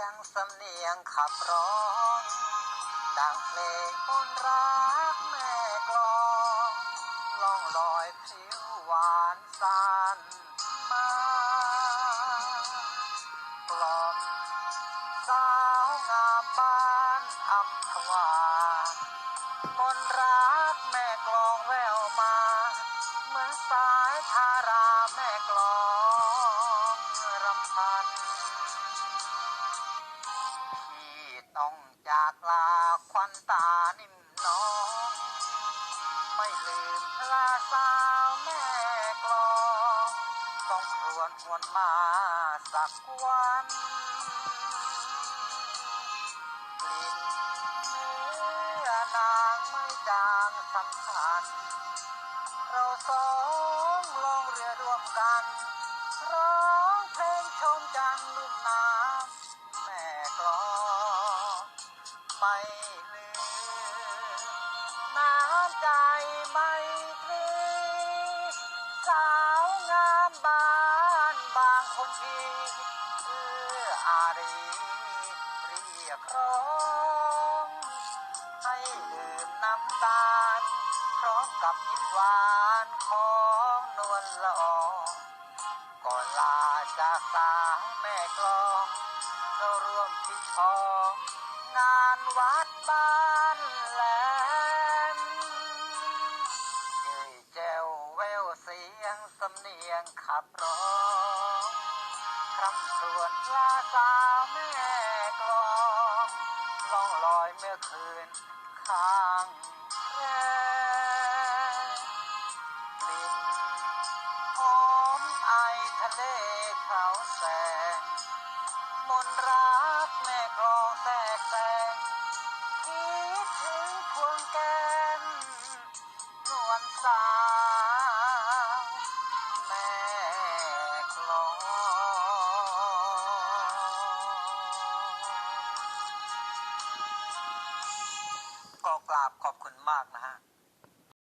ยงสำเนียงขับร้องดังเพลงคนรักแม่กลองล่องลอยพริ้วหวานสานมากลอมสาวงามบ้านอัมพวามนรักแม่กลองแววมา เหมือนสายทาราแม่กลองรำพัน ลืมลาสาวแม่กลองต้องครวนหวนมาสักวันกลิ่นเนื้อนางไม่จางสำคัญ เราสองลงเรือร่วมกัน ร้องเพลงชมจันทร์ลุ่มน้ำแม่กลองไม่ รีเรียกร้องให้ดื่มน้ำตาล พร้อมกับยิ้มหวานของนวลละอองก่อนลาจากสาแม่กลองเราร่วมพิธีทองงานวัดบ้านแหลมเอ่ยแจวแววเสียงสำเนียงขับร้อง คำครวนลาสาวแม่กลองล่องลอยเมื่อคืนข้างแรมกลิ่นหอมไอทะเลเขาแสงมนรา รากราบขอบคุณมากนะฮะ